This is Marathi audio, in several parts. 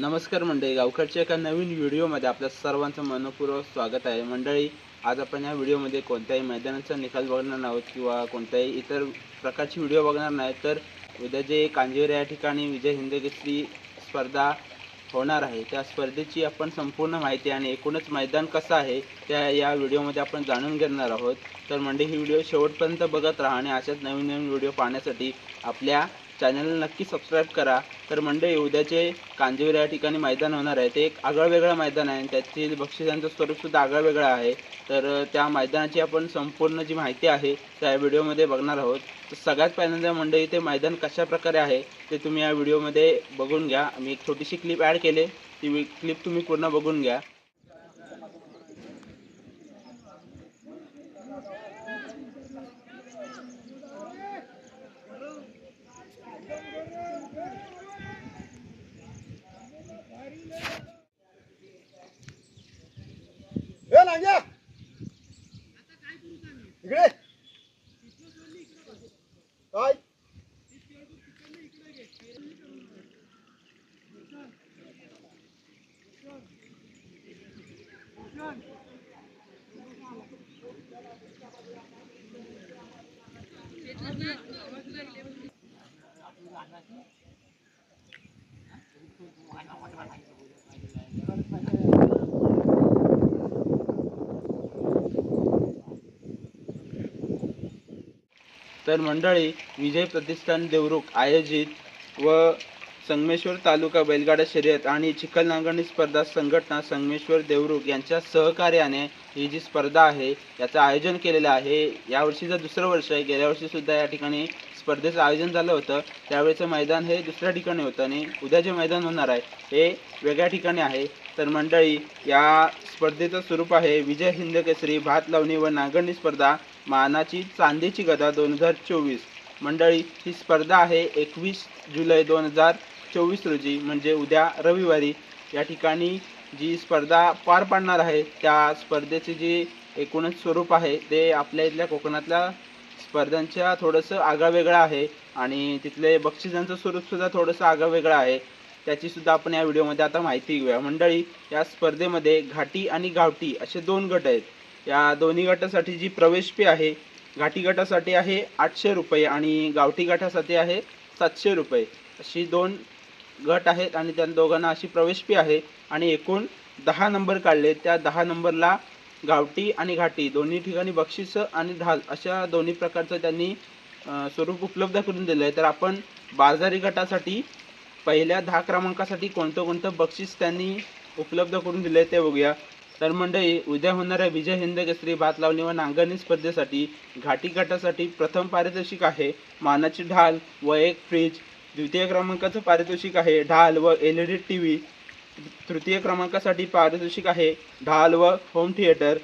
नमस्कार मंडळी गावकडच्या एका नवीन व्हिडिओमध्ये आपल्या सर्वांचं मनपूर्वक स्वागत आहे. मंडळी आज आपण या व्हिडिओमध्ये कोणत्याही मैदानाचा निकाल बघणार नाहीत किंवा कोणत्याही इतर प्रकारची व्हिडिओ बघणार नाही तर उद्या जे कांजिवरे या ठिकाणी विजय हिंद स्पर्धा होणार आहे त्या स्पर्धेची आपण संपूर्ण माहिती आणि एकूणच मैदान कसं आहे त्या या व्हिडिओमध्ये आपण जाणून घेणार आहोत. तर मंडळी ही व्हिडिओ शेवटपर्यंत बघत राहा आणि अशाच नवीन नवीन व्हिडिओ पाहण्यासाठी आपल्या चॅनलला नक्की सबस्क्राईब करा. तर मंडळी उद्याचे कांजीवर या ठिकाणी मैदान होणार आहे. ते एक आगळंवेगळं मैदान आहे आणि त्यातील बक्षिसांचं स्वरूपसुद्धा आगळंवेगळं आहे. तर त्या मैदानाची आपण संपूर्ण जी माहिती आहे त्या व्हिडिओमध्ये बघणार आहोत. तर सगळ्यात पहिल्यांदा मंडळी ते मैदान कशा प्रकारे आहे ते तुम्ही या व्हिडिओमध्ये बघून घ्या. मी एक छोटीशी क्लिप ॲड केले ती क्लिप तुम्ही पूर्ण बघून घ्या. ए इकडे. तर मंडळी विजय प्रतिष्ठान देवरुख आयोजित व संगमेश्वर तालुका बैलगाडा शर्यत आणि चिखल नांगरणी स्पर्धा संघटना संगमेश्वर देवरुख यांच्या सहकार्याने ही जी स्पर्धा आहे याचं आयोजन केलेलं आहे. यावर्षीचं दुसरं वर्ष आहे. गेल्या वर्षीसुद्धा या ठिकाणी स्पर्धेचं आयोजन झालं होतं. त्यावेळेचं मैदान हे दुसऱ्या ठिकाणी होतं आणि उद्या जे मैदान होणार आहे हे वेगळ्या ठिकाणी आहे. तर मंडळी या स्पर्धेचं स्वरूप आहे विजय हिंद केसरी भात लावणी व नांगरणी स्पर्धा. मानाची चांदीची गदा दोन हजार चोवीस. मंडळी ही स्पर्धा आहे एकवीस जुलै दोन हजार चोवीस रोजी म्हणजे उद्या रविवारी. या ठिकाणी जी स्पर्धा पार पाडणार आहे त्या स्पर्धेचे जी एकूणच स्वरूप आहे ते आपल्या इथल्या कोकणातल्या स्पर्धांच्या थोडंसं आगळं आहे आणि तिथले बक्षिसांचं स्वरूपसुद्धा थोडंसं आगावेगळं आहे. त्याचीसुद्धा आपण या व्हिडिओमध्ये आता माहिती घेऊया. मंडळी या स्पर्धेमध्ये घाटी आणि गावठी असे दोन गट आहेत. या दोन्ही गटासाठी जी प्रवेश फी आहे घाटी गटासाठी आहे आठशे रुपये आणि गावठी गटासाठी आहे सातशे रुपये. अशी दोन गट आहेत आणि त्या दोघांना अशी प्रवेश फी आहे आणि एकूण दहा नंबर काढले. त्या दहा नंबरला गावठी आणि घाटी दोन्ही ठिकाणी बक्षिसं आणि ढाल अशा दोन्ही प्रकारचं त्यांनी स्वरूप उपलब्ध करून दिलं आहे तर आपण बाजारी गटासाठी पहिल्या दहा क्रमांकासाठी कोणतं कोणतं बक्षीस त्यांनी उपलब्ध करून दिलं आहे ते बघूया. तर मंडळी उद्या होणाऱ्या विजय हिंद केसरी भात लावणी व नांगरणी स्पर्धेसाठी घाटी गटासाठी प्रथम पारितोषिक आहे. मानाची ढाल व एक फ्रीज. द्वितीय क्रमांकाचं पारितोषिक आहे. ढाल व L E D T V. तृतीय क्रमांकासाठी पारितोषिक आहे. ढाल व होम थिएटर.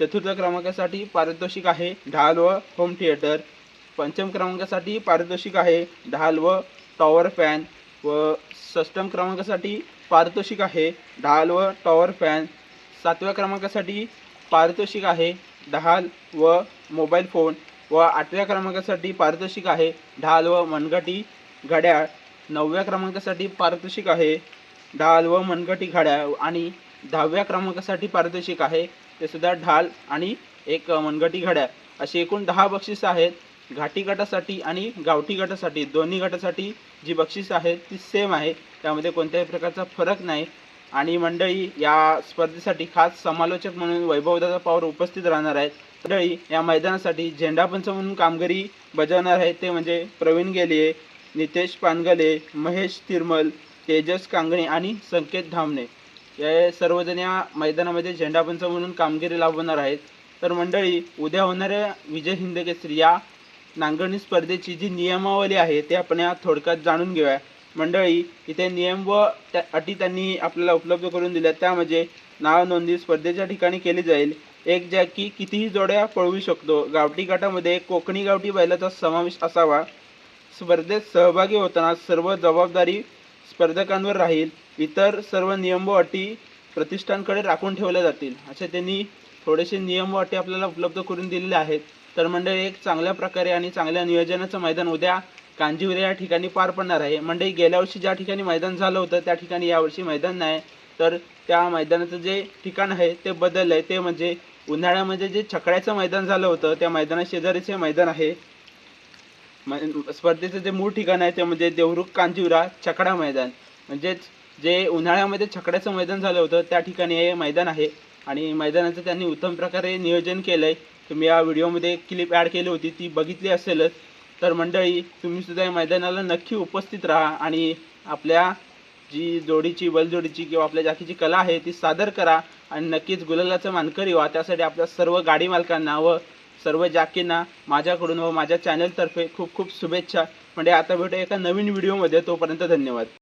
चतुर्थ क्रमांकासाठी पारितोषिक आहे. ढाल व होम थिएटर. पंचम क्रमांकासाठी पारितोषिक आहे. ढाल व टॉवर फॅन. व षष्टम क्रमांकासाठी पारितोषिक आहे. ढाल व टॉवर फॅन. सातव्या क्रमांकासाठी पारितोषिक आहे ढाल व मोबाईल फोन व आठव्या क्रमांकासाठी पारितोषिक आहे ढाल व मनगटी घड्याळ. नवव्या क्रमांकासाठी पारितोषिक आहे ढाल व मनगटी घड्याळ आणि दहाव्या क्रमांकासाठी पारितोषिक आहे. ते सुद्धा ढाल आणि एक मनगटी घड्याळ. अशी एकूण दहा बक्षीस आहेत. घाटी गटासाठी आणि गावठी गटासाठी दोन्ही गटासाठी जी बक्षीस आहेत ती सेम आहे. त्यामध्ये कोणत्याही प्रकारचा फरक नाही. आणि मंडळी या स्पर्धेसाठी खास समालोचक म्हणून वैभवदादा पवार उपस्थित राहणार आहेत. मंडळी या मैदानासाठी झेंडापंच म्हणून कामगिरी बजावणार आहेत ते म्हणजे प्रवीण गेलिये नितेश पानगले महेश तिरमल तेजस कांगणे आणि संकेत धामणे. या सर्वजण या मैदानामध्ये झेंडापंच म्हणून कामगिरी लाभवणार आहेत. तर मंडळी उद्या होणाऱ्या विजय हिंदकेसरी या नांगरणी स्पर्धेची जी नियमावली आहे ते आपण या थोडक्यात जाणून घेऊया. मंडळी इथे नियम व त्या अटी त्यांनी आपल्याला उपलब्ध करून दिल्या त्यामध्ये नाव नोंदणी स्पर्धेच्या ठिकाणी केली जाईल. एक ज्या की कितीही जोड्या पळवू शकतो. गावठी गटामध्ये कोकणी गावठी बैलाचा समावेश असावा. स्पर्धेत सहभागी होताना सर्व जबाबदारी स्पर्धकांवर राहील. इतर सर्व नियम व अटी प्रतिष्ठानकडे राखून ठेवल्या जातील. असे त्यांनी थोडेसे नियम व अटी आपल्याला उपलब्ध करून दिलेले आहेत. तर मंडळी एक चांगल्या प्रकारे आणि चांगल्या नियोजनाचं मैदान उद्या कांजीवरे या ठिकाणी पार पडणार आहे. म्हणजे गेल्या वर्षी ज्या ठिकाणी मैदान झालं होतं त्या ठिकाणी यावर्षी मैदान नाही. तर त्या मैदानाचं जे ठिकाण आहे ते बदललं आहे. ते म्हणजे उन्हाळ्यामध्ये जे छकड्याचं मैदान झालं होतं त्या मैदाना शेजारीचे मैदान आहे. स्पर्धेचं जे मूळ ठिकाण आहे ते म्हणजे देवरुख कांजीवरा छकडा मैदान. म्हणजेच जे उन्हाळ्यामध्ये छकड्याचं मैदान झालं होतं त्या ठिकाणी हे मैदान आहे. आणि मैदानाचं त्यांनी उत्तम प्रकारे नियोजन केलं आहे तुम्ही या व्हिडिओमध्ये क्लिप ॲड केली होती ती बघितली असेलच. तर मंडळी तुम्ही सुद्धा या मैदानाला नक्की उपस्थित राहा आणि आपल्या जी जोडीची बैलजोडीची किंवा आपल्या जाकीची कला आहे ती सादर करा आणि नक्कीच गुलालाचं मानकरी व्हा. त्यासाठी आपल्या सर्व गाडी मालकांना व सर्व जाकींना माझ्याकडून व माझ्या चॅनलतर्फे खूप खूप शुभेच्छा. म्हणजे आता भेटू एका नवीन व्हिडिओमध्ये तोपर्यंत धन्यवाद.